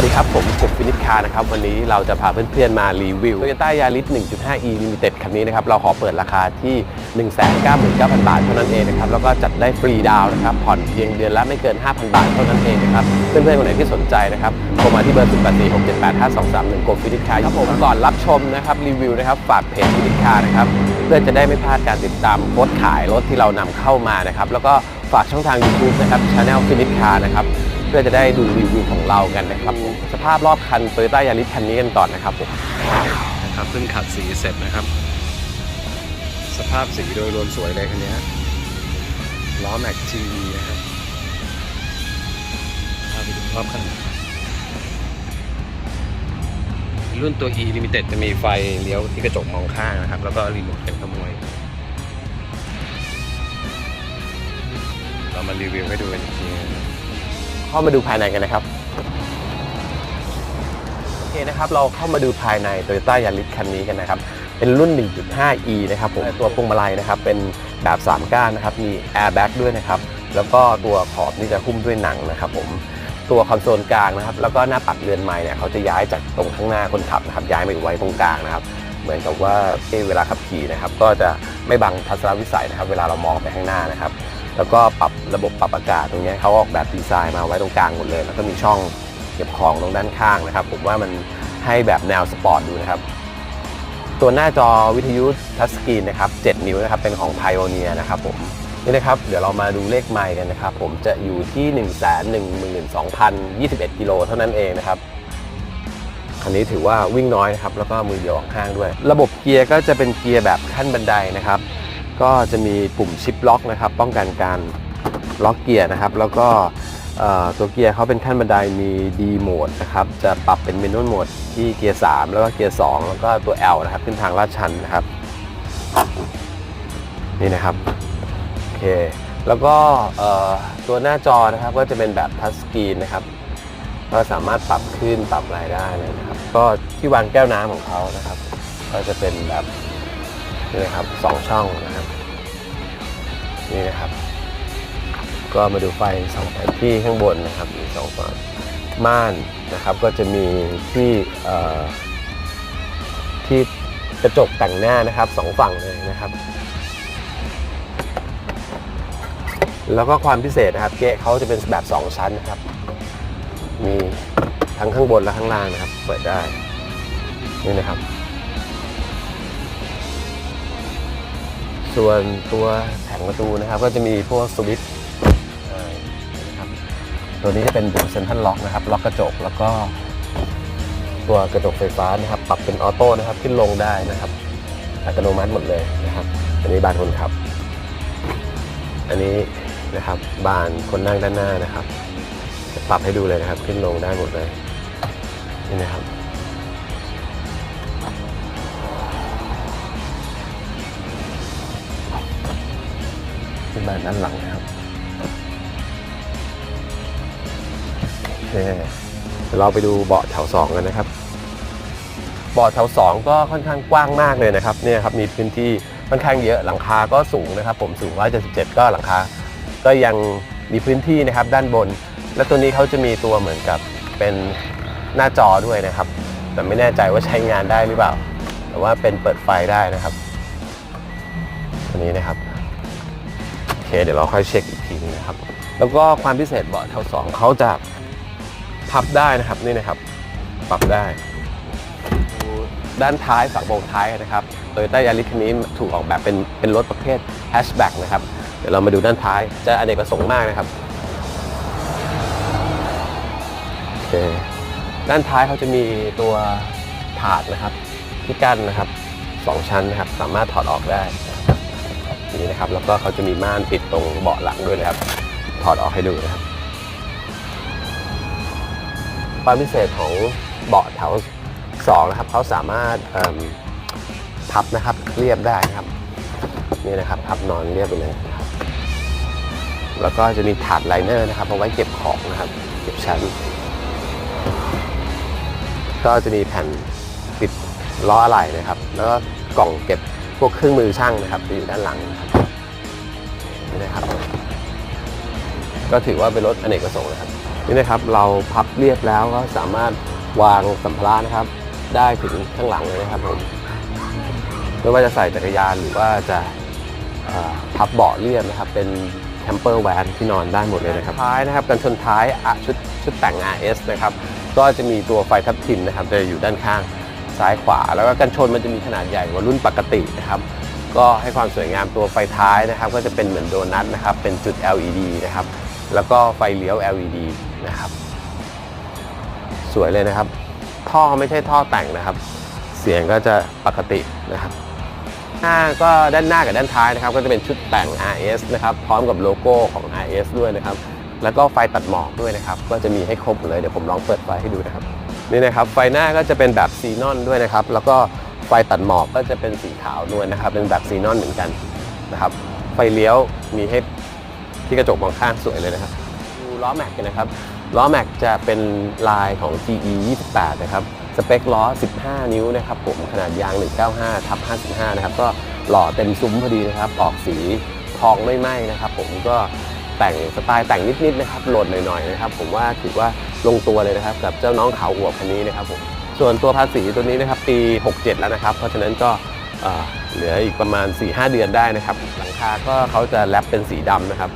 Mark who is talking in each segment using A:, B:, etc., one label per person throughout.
A: วัสดีครับ ผมกบฟินิชคาร์นะครับ วันนี้เราจะพาเพื่อนๆมารีวิว Toyota Yaris 1.5e Limited คันนี้นะครับ เราขอเปิดราคาที่ 199,000 บาทเท่านั้นเองนะครับ แล้วก็จัดได้ฟรีดาวน์นะครับ ผ่อนเพียงเดือนละไม่เกิน 5,000 บาทเท่านั้นเองนะครับ เพื่อนๆคนไหนที่สนใจนะครับโทรมาที่เบอร์0846785231กบฟินิชคาร์ครับผมก่อนรับชมนะครับรีวิวนะครับฝากเพจฟินิชคาร์นะครับเพื่อจะได้ไม่พลาดการติดตามโพสต์ขายรถที่เรานำเข้ามานะครับแล้วก็ฝากช่องทาง YouTube นะครับ Channel ฟินิชคาร์นะครับ เพื่อจะได้ดูรีวิวของเรากันนะครับผมสภาพรอบคัน Toyota Yaris คันนี้กันก่อนนะครับผมนะครับเพิ่งขัดสีเสร็จนะครับ สภาพสีโดยรวมสวยเลยคันนี้ล้อแม็กทีนะครับพาไปดูรอบคันรุ่นตัว E Limited จะมีไฟเลี้ยวที่กระจกมองข้างนะครับ แล้วก็รีโมทเป็นขโมย เรามารีวิวให้ดูกันอีกทีนะครับ เข้ามาดูภายในกันนะครับโอเคนะครับเราเข้ามาดูภายใน Toyota Yaris คันนี้กันนะครับเป็นรุ่น 1.5e นะครับผมตัวพวงมาลัยนะครับเป็นแบบ3ก้านนะครับมี airbag ด้วยนะครับแล้วก็ตัวขอบนี่จะหุ้มด้วยหนังนะครับผมตัวคอนโซลกลางนะครับแล้วก็หน้าปัดเรือนไม้เนี่ยเขาจะย้ายจากตรงข้างหน้าคนขับนะครับย้ายมาอยู่ไว้ตรงกลางนะครับเหมือนกับว่าเวลาขับขี่นะครับก็จะไม่บังทัศนวิสัยนะครับ เวลาเรามองไปข้างหน้านะครับ แล้วก็ปรับระบบปรับอากาศตรงนี้เขาออกแบบดีไซน์มาไว้ตรงกลางหมดเลย แล้วก็มีช่องเก็บของตรงด้านข้างนะครับ ผมว่ามันให้แบบแนวสปอร์ตดูนะครับ ตัวหน้าจอวิทยุทัชสกรีนนะครับ 7 นิ้วนะครับ เป็นของ Pioneer นะครับผมนี่นะครับ เดี๋ยวเรามาดูเลขไมล์กันนะครับ ผมจะอยู่ที่ 112,021 กิโลเท่านั้นเองนะครับคันนี้ถือว่าวิ่งน้อยนะครับ แล้วก็มือเดียวออกข้างด้วย ระบบเกียร์ก็จะเป็นเกียร์แบบขั้นบันไดนะครับ ก็จะมีปุ่มชิปล็อกนะครับ ป้องกันการล็อกเกียร์นะครับ แล้วก็ตัวเกียร์เขาเป็นขั้นบันไดมี D โหมดนะครับ จะปรับเป็นเมนูโหมดที่เกียร์ 3 แล้วก็เกียร์ 2 แล้วก็ตัว L นะครับ ขึ้นทางลาดชันนะครับ นี่นะครับ โอเค แล้วก็ตัวหน้าจอนะครับก็จะเป็นแบบทัชสกรีนนะครับ ก็สามารถปรับขึ้นปรับอะไรได้เลยนะครับ ก็ที่วางแก้วน้ำของเขานะครับ ก็จะเป็นแบบนี่นะครับสองช่องนะครับ นี่นะครับ ก็มาดูไฟสองไฟที่ข้างบนนะครับมีสองฝั่งม่านนะครับ ก็จะมีที่ที่กระจกแต่งหน้านะครับสองฝั่งเลยนะครับ แล้วก็ความพิเศษนะครับ เกะเขาจะเป็นแบบ 2 ชั้นนะครับ มีทั้งข้างบนและข้างล่างนะครับ เปิดได้นี่นะครับ ส่วนตัวแผงประตูนะครับ ก็จะมีพวกสวิตช์นะครับตัวนี้จะเป็นดูเซนทัลล็อกนะครับ ล็อกกระจกแล้วก็ ตัวกระจกไฟฟ้านะครับ ปรับเป็นออโต้นะครับ ขึ้นลงได้นะครับ อัตโนมัติหมดเลยนะครับ อันนี้บานคนขับ อันนี้นะครับบานคนนั่งด้านหน้านะครับ จะปรับให้ดูเลยนะครับ ขึ้นลงได้หมดเลยนี่นะครับ ด้านหลังนะครับโอเคเดี๋ยวเราไปดูเบาะแถวสองกันนะครับเบาะแถวสองก็ค่อนข้างกว้างมากเลยนะครับเนี่ยครับมีพื้นที่ค่อนข้างเยอะหลังคาก็สูงนะครับ ผมสูง 177 ก็หลังคา ก็ยังมีพื้นที่นะครับด้านบน และตัวนี้เขาจะมีตัวเหมือนกับเป็นหน้าจอด้วยนะครับ แต่ไม่แน่ใจว่าใช้งานได้หรือเปล่า แต่ว่าเป็นเปิดไฟได้นะครับตัวนี้นะครับ เคเดี๋ยวเราค่อยเช็คอีกทีนะครับ แล้วก็ความพิเศษเบาะแถวสองเขาจะพับได้นะครับนี่นะครับ ปรับได้ ด้านท้ายฝั่งโบกท้ายนะครับโตโยต้ายาริคันนี้ถูกออกแบบเป็นเป็นรถประเภทแฮชแบ็กนะครับ เดี๋ยวเรามาดูด้านท้ายจะอเนกประสงค์มากนะครับโอเคด้านท้ายเขาจะมีตัวถาดนะครับที่กั้นนะครับสองชั้นนะครับ สามารถถอดออกได้ นี่นะครับ แล้วก็เขาจะมีม่านปิดตรงเบาะหลังด้วยนะครับ ถอดออกให้ดูนะครับ ความพิเศษของเบาะแถวสองนะครับเขาสามารถพับนะครับเรียบได้นะครับนี่นะครับพับนอนเรียบไปเลยนะครับแล้วก็จะมีถาดไลเนอร์นะครับเอาไว้เก็บของนะครับ เก็บชั้น ก็จะมีแผ่นปิดล้ออะไหล่นะครับ แล้วก็กล่องเก็บ พวกเครื่องมือช่างนะครับจะอยู่ด้านหลังนะครับนี่นะครับ ก็ถือว่าเป็นรถอเนกประสงค์นะครับนี่นะครับเราพับเรียบแล้วก็สามารถวางสัมภาระนะครับ ได้ถึงข้างหลังเลยนะครับผมไม่ว่าจะใส่จักรยานหรือว่าจะพับเบาะเรียบนะครับเป็นแคมเปอร์แวนที่นอนได้หมดเลยนะครับท้ายนะครับกันชนท้ายอะชุดชุดแต่ง RS นะครับก็จะมีตัวไฟทับทิมนะครับจะอยู่ด้านข้าง ซ้ายขวา แล้วก็กันชนมันจะมีขนาดใหญ่กว่ารุ่นปกตินะครับก็ให้ความสวยงามตัวไฟท้ายนะครับ ก็จะเป็นเหมือนโดนัทนะครับ เป็นจุด LED นะครับ แล้วก็ไฟเลี้ยว LED นะครับ สวยเลยนะครับ ท่อไม่ใช่ท่อแต่งนะครับ เสียงก็จะปกตินะครับหน้าก็ด้านหน้ากับด้านท้ายนะครับ ก็จะเป็นชุดแต่ง RS นะครับ พร้อมกับโลโก้ของ RS ด้วยนะครับ แล้วก็ไฟตัดหมอกด้วยนะครับ ก็จะมีให้ครบเลย เดี๋ยวผมลองเปิดไฟให้ดูนะครับ นี่นะครับไฟหน้าก็จะเป็นแบบซีนอนด้วยนะครับ แล้วก็ไฟตัดหมอกก็จะเป็นสีขาวนวลนะครับ เป็นแบบซีนอนเหมือนกันนะครับ ไฟเลี้ยวมีให้ที่กระจกมองข้างสวยเลยนะครับดูล้อแม็กกันนะครับล้อแม็กจะเป็นลายของ GE 28 นะครับ สเปคล้อ 15 นิ้วนะครับผมขนาดยาง 195ทับ55 นะครับ ก็หล่อเต็มซุ้มพอดีนะครับ ออกสีทองไม่ไหมนะครับ ผมก็ แต่งสไตล์แต่งนิดๆนะครับโหลดหน่อยๆนะครับผมว่าถือว่าลงตัวเลยนะครับกับเจ้าน้องขาวอวบคันนี้นะครับผมส่วนตัวภาษีตัวนี้นะครับปี 67 แล้วนะครับ เพราะฉะนั้นก็เหลืออีกประมาณ 4-5 เดือนได้นะครับ หลังคาก็เขาจะแรปเป็นสีดำนะครับ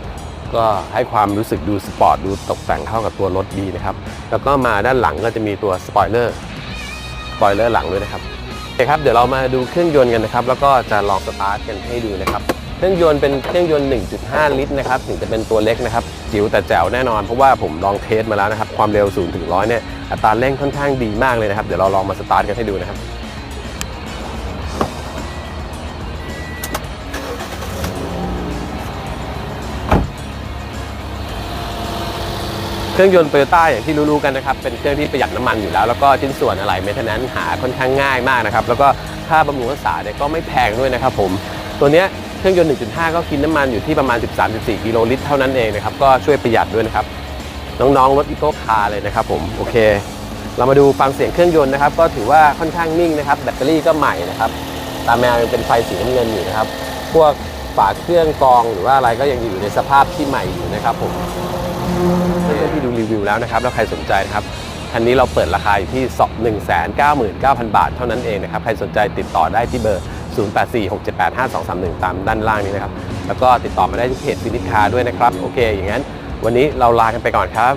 A: ก็ให้ความรู้สึกดูสปอร์ตดูตกแต่งเข้ากับตัวรถดีนะครับ แล้วก็มาด้านหลังก็จะมีตัวสปอยเลอร์สปอยเลอร์หลังด้วยนะครับโอเคครับเดี๋ยวเรามาดูเครื่องยนต์กันนะครับ แล้วก็จะลองสตาร์ทกันให้ดูนะครับ เครื่องยนต์เป็นเครื่องยนต์ 1.5 ลิตรนะครับถึงจะเป็นตัวเล็กนะครับจิ๋วแต่แจ๋วแน่นอนเพราะว่าผมลองเทสมาแล้วนะครับ ความเร็ว0ถึง100เนี่ยอัตราเร่งค่อนข้างดีมากเลยนะครับ เดี๋ยวเราลองมาสตาร์ทกันให้ดูนะครับเครื่องยนต์โตโยต้าอย่างที่รู้ๆกันนะครับ เป็นเครื่องที่ประหยัดน้ำมันอยู่แล้ว แล้วก็ชิ้นส่วนอะไรเมนเทนแนนหาค่อนข้างง่ายมากนะครับ แล้วก็ค่าบำรุงรักษาเนี่ยก็ไม่แพงด้วยนะครับผม ตัวเนี้ย เครื่องยนต์ 1.5 ก็กินน้ำมันอยู่ที่ประมาณ 13-14 กิโลลิตรเท่านั้นเองนะครับ ก็ช่วยประหยัดด้วยนะครับ น้องๆ รถอีโก้คาร์เลยนะครับผม โอเค เรามาดูฟังเสียงเครื่องยนต์นะครับ ก็ถือว่าค่อนข้างนิ่งนะครับ แบตเตอรี่ก็ใหม่นะครับ ตาแมวยังเป็นไฟสีน้ำเงินอยู่นะครับ พวกฝาเครื่องกองหรือว่าอะไรก็ยังอยู่ในสภาพที่ใหม่อยู่นะครับผมเพื่อนที่ดูรีวิวแล้วนะครับ แล้วใครสนใจนะครับคันนี้เราเปิดราคาอยู่ที่ 199,000 บาท เท่านั้นเองนะครับ ใครสนใจติดต่อได้ที่เบอร์ 0846785231 ตามด้านล่างนี้นะครับ แล้วก็ติดต่อมาได้ที่เพจฟินิคาด้วยนะครับ โอเค อย่างนั้น วันนี้เราลากันไปก่อนครับ